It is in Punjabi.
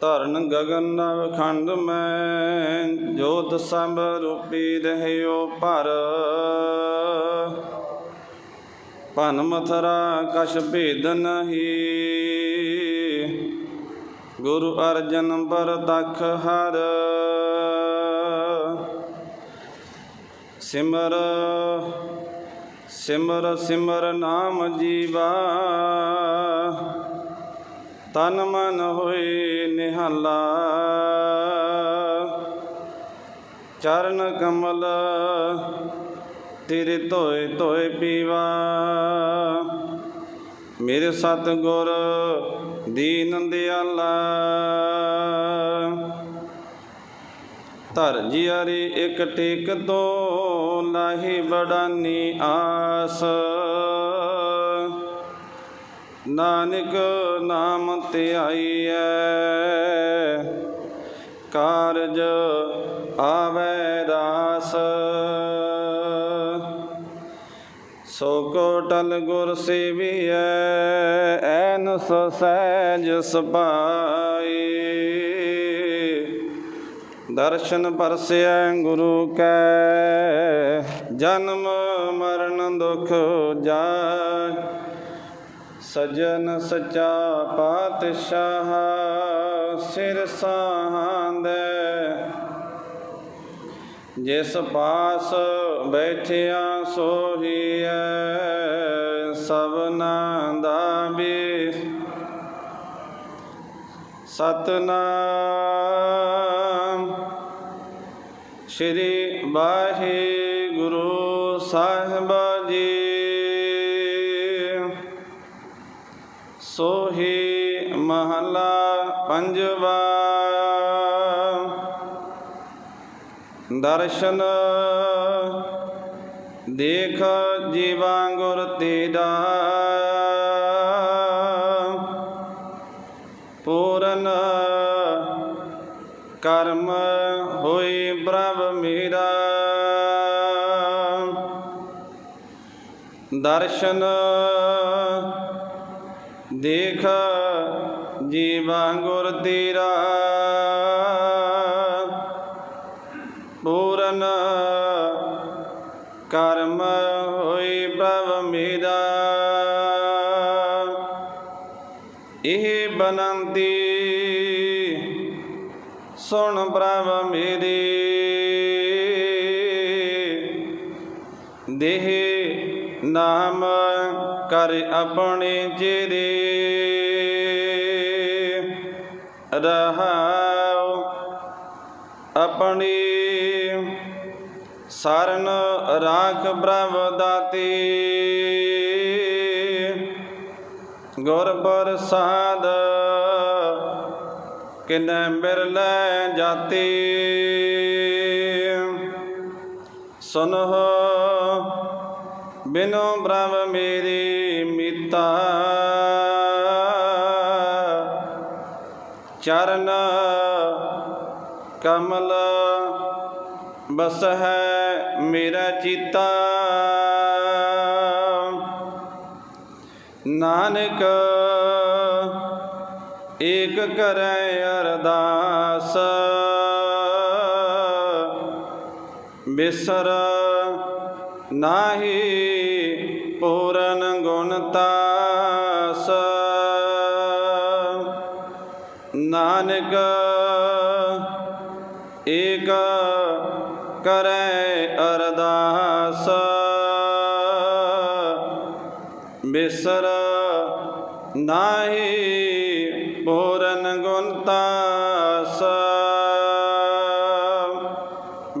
ਧਰਨ ਗਗਨ ਨਵ ਖੰਡ ਮੈਂ, ਜੋਤ ਸੰਭ ਰੂਪੀ ਰਹਿਓ ਭਰ। ਭਨ ਮਥਰਾ ਕਛ ਭੇਦ ਨਹੀਂ। ਗੁਰੂ ਅਰਜਨ ਪਰ ਦਖ ਹਰ। ਸਿਮਰ ਸਿਮਰ ਸਿਮਰ ਨਾਮ ਜੀਵਾ। ਤਨ ਮਨ ਹੋਏ ਨਿਹਾਲਾ। ਚਰਨ ਕਮਲ ਤੇਰੇ ਧੋਏ ਧੋਏ ਪੀਵਾ। ਮੇਰੇ ਸਤ ਗੁਰ ਦੀਨ ਦਿਆਲਾ। ਧਰ ਜਿਆਰੀ ਇੱਕ ਟੇਕ ਤੋਂ ਲਾਹੀ ਬੜਾਨੀ ਆਸ। ਨਾਨਕ ਨਾਮ ਧਿਆਈਐ, ਕਾਰਜ ਆਵੈ ਰਾਸ। ਸੋ ਕੋ ਟਲ ਗੁਰ ਸੇਵੀਐ, ਐਨ ਸੋ ਸਹਿਜ ਸੁਭਾਈ ਦਰਸ਼ਨ ਪਰਸਿਐ ਗੁਰੂ ਕੈ ਜਨਮ ਮਰਨ ਦੁਖ ਜਾਇ, ਸਜਨ ਸਚਾ ਪਾਤਸ਼ਾਹ ਸਿਰ ਸਾਹੰਦੇ। ਜਿਸ ਪਾਸ ਬੈਠਿਆ ਸੋਹੀਐ, ਸਭਨਾ ਦਾ ਵੀ ਸਤਨਾਮ। ਸ਼੍ਰੀ ਵਾਹਿਗੁਰੂ ਸਾਹਿਬ ਜੀ ਸੋਹੀ ਮਹਲਾ ਪੰਜਵਾ। ਦਰਸ਼ਨ ਦੇਖ ਜੀਵਾ ਗੁਰ ਤੇਰਾ। ਪੂਰਨ ਕਰਮ ਹੋਈ ਬ੍ਰ ਦਰਸ਼ਨ ਦੇਖ ਜੀਵਾ ਗੁਰ ਤੇਰਾ ਪੂਰਨ ਕਰਮ ਹੋਈ ਪ੍ਰਭ ਮੇਰਾ। ਇਹ ਬਨੰਤੀ ਸੁਣ ਪ੍ਰਭ ਮੇਰੀ। ਦੇਹ ਨਾਮ ਕਰ ਆਪਣੇ ਚਿਰੇ ਰਹਾਉ ਆਪਣੀ ਸਰਨ ਰਾਖ ਪ੍ਰਭ ਦਾਤੀ। ਗੁਰ ਪ੍ਰਸਾਦ ਕਿਨੈ ਬਿਰਲੇ ਜਾਤੀ। ਸੁਨਹੁ ਬਿਨੋ ਬ੍ਰਹਮ ਮੇਰੀ ਮਿਤਾ। ਚਰਨ ਕਮਲ ਬਸ ਹੈ ਮੇਰਾ ਚੀਤਾ। ਨਾਨਕ ਏਕ ਕਰੈ ਅਰਦਾਸ। ਬਿਸਰ ਨਾਹੀ ਪੂਰਨ ਗੁਣਤਾਸ ਨਾਨਕ ਏਕ ਕਰੈ ਅਰਦਾਸ। ਬਿਸਰ ਨਾਹੀ ਪੂਰਨ ਗੁਣਤਾਸ